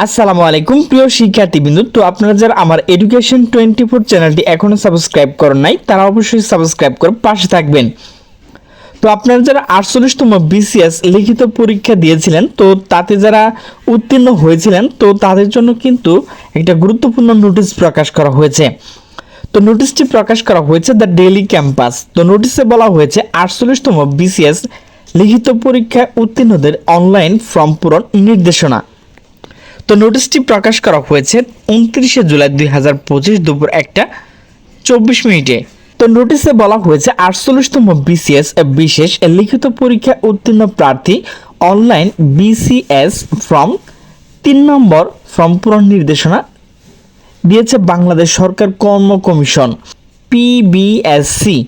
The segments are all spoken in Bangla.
আসসালামু আলাইকুম, প্রিয় শিক্ষার্থীবৃন্দু তো আপনারা যারা আমার এডুকেশন টোয়েন্টি ফোর চ্যানেলটি এখনও সাবস্ক্রাইব করেন নাই, তারা অবশ্যই সাবস্ক্রাইব করে পাশে থাকবেন। তো আপনারা যারা আটচল্লিশতম বিসিএস লিখিত পরীক্ষা দিয়েছিলেন, তো তাতে যারা উত্তীর্ণ হয়েছিলেন, তো তাদের জন্য কিন্তু একটা গুরুত্বপূর্ণ নোটিশ প্রকাশ করা হয়েছে। তো নোটিশটি প্রকাশ করা হয়েছে দ্য ডেইলি ক্যাম্পাস তো নোটিশে বলা হয়েছে, আটচল্লিশতম বিসিএস লিখিত পরীক্ষায় উত্তীর্ণদের অনলাইন ফর্ম পূরণ নির্দেশনা। তো নোটিশটি প্রকাশ করা হয়েছে উনত্রিশে জুলাই দুই হাজার পঁচিশ দুপুর একটা চব্বিশ মিনিটে। তো নোটিশে বলা হয়েছে, আটচল্লিশতম বিসিএস বিশেষ লিখিত পরীক্ষা উত্তীর্ণ প্রার্থী অনলাইন বিসিএস ফর্ম তিন নম্বর ফর্ম পূরণ নির্দেশনা দিয়েছে বাংলাদেশ সরকার কর্ম কমিশন পিবিএসসি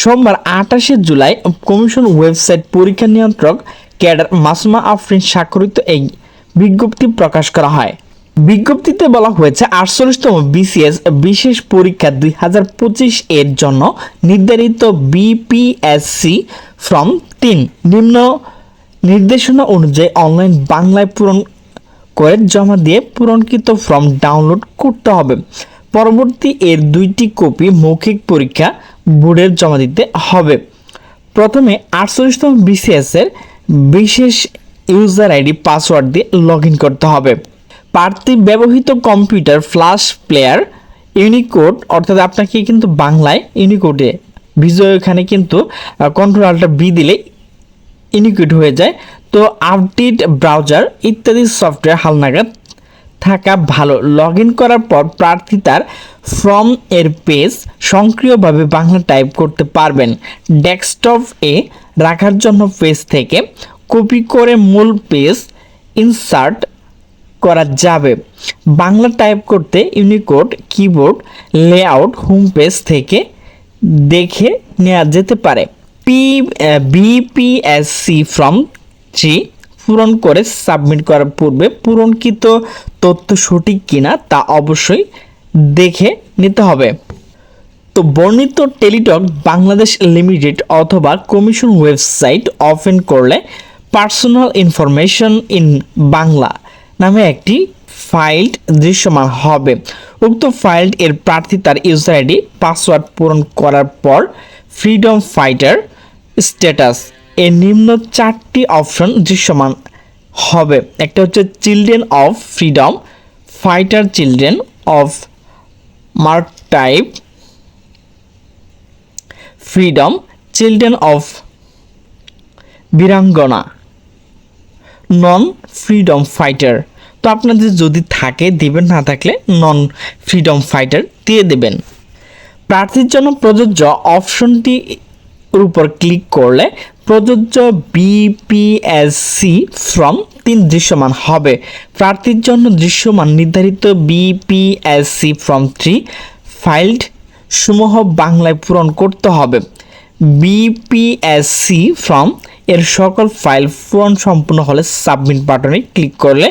সোমবার আঠাশে জুলাই কমিশন ওয়েবসাইট পরীক্ষা নিয়ন্ত্রক ক্যাডার মাসুমা আফরিন স্বাক্ষরিত এই বিজ্ঞপ্তি প্রকাশ করা হয়। বিজ্ঞপ্তিতে বলা হয়েছে, আটচল্লিশতম বিসিএস বিশেষ পরীক্ষা দুই হাজার পঁচিশ এর জন্য নির্ধারিত বিপিএসসি ফর্ম তিন। নিম্ন নির্দেশনা অনুযায়ী অনলাইন বাংলায় পূরণ করে জমা দিয়ে পূরণকৃত ফর্ম ডাউনলোড করতে হবে। পরবর্তী এর দুইটি কপি মৌখিক পরীক্ষা বোর্ডের জমা দিতে হবে। প্রথমে আটচল্লিশতম বিসিএস এর বিশেষ ইউজার আইডি, পাসওয়ার্ড দিয়ে লগ ইন করতে হবে। প্রার্থী ব্যবহৃত কম্পিউটার ফ্ল্যাশ প্লেয়ার, ইউনিকোড, অর্থাৎ আপনাকে কিন্তু বাংলায় ইউনিকোডে, বিজয় এখানে কিন্তু কন্ট্রোলারটা বি দিলে ইউনিকোড হয়ে যায়। তো আপডেট ব্রাউজার ইত্যাদি সফটওয়্যার হালনাগাদ থাকা ভালো। লগ ইন করার পর প্রার্থী তার ফর্ম এর পেজ সক্রিয়ভাবে বাংলা টাইপ করতে পারবেন। ডেস্কটপ এ রাখার জন্য পেজ থেকে কপি করে মূল পেজ ইনসার্ট করা যাবে। বাংলা টাইপ করতে Unicode keyboard layout home page থেকে দেখে নেওয়া যেতে পারে। পি বিপিএসসি ফর্ম থ্রি পূরণ করে সাবমিট করার পূর্বে পূরণকৃত তথ্য সঠিক কিনা তা অবশ্যই দেখে নিতে হবে। তো বর্ণিত টেলিটক বাংলাদেশ লিমিটেড অথবা কমিশন ওয়েবসাইট ওপেন করলে পার্সোনাল ইনফরমেশন ইন বাংলা নামে একটি ফাইল দৃশ্যমান হবে। উক্ত ফাইল এর প্রার্থী তার ইউজার আইডি পাসওয়ার্ড পূরণ করার পর ফ্রিডম ফাইটার স্ট্যাটাস এর নিম্ন চারটি অপশন দৃশ্যমান হবে। একটা হচ্ছে children of freedom fighter children of mark type freedom children of Birangana non freedom fighter তো আপনাদের যদি থাকে, দেবেন, না থাকলে নন ফ্রিডম ফাইটার দিয়ে দেবেন। প্রার্থীর জন্য প্রযোজ্য অপশনটি উপর ক্লিক করলে প্রযোজ্য বিপিএসসি ফর্ম তিন দৃশ্যমান হবে। প্রার্থীর জন্য দৃশ্যমান নির্ধারিত বিপিএসসি ফর্ম থ্রি ফাইলড সমূহ বাংলায় পূরণ করতে হবে। বিপিএসসি ফর্ম এর সকল ফাইল পূরণ সম্পূর্ণ হলে সাবমিট বাটনে ক্লিক করলে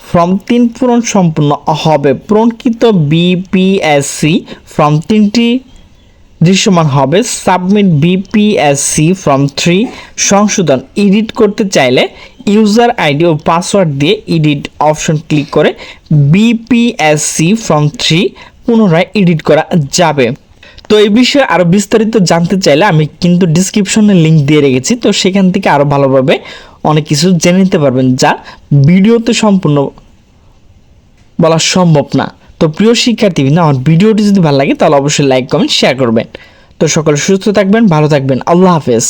ফর্ম তিন পূরণ সম্পূর্ণ হবে। পূরণকৃত বিপিএসসি ফর্ম তিনটি দৃশ্যমান হবে। সাবমিট বিপিএসসি ফর্ম থ্রি সংশোধন এডিট করতে চাইলে ইউজার আইডি ও পাসওয়ার্ড দিয়ে এডিট অপশন ক্লিক করে বিপিএসসি ফর্ম থ্রি পুনরায় এডিট করা যাবে। তো এই বিষয়ে আরও বিস্তারিত জানতে চাইলে আমি কিন্তু ডিসক্রিপশনে লিঙ্ক দিয়ে রেখেছি, তো সেখান থেকে আরও ভালোভাবে অনেক কিছু জেনে নিতে পারবেন যা ভিডিওতে সম্পূর্ণ বলা সম্ভব না। তো প্রিয় শিক্ষার্থী না আমার ভিডিওটি যদি ভালো লাগে তাহলে অবশ্যই লাইক কমেন্ট শেয়ার করবেন। তো সকলে সুস্থ থাকবেন, ভালো থাকবেন। আল্লাহ হাফেজ।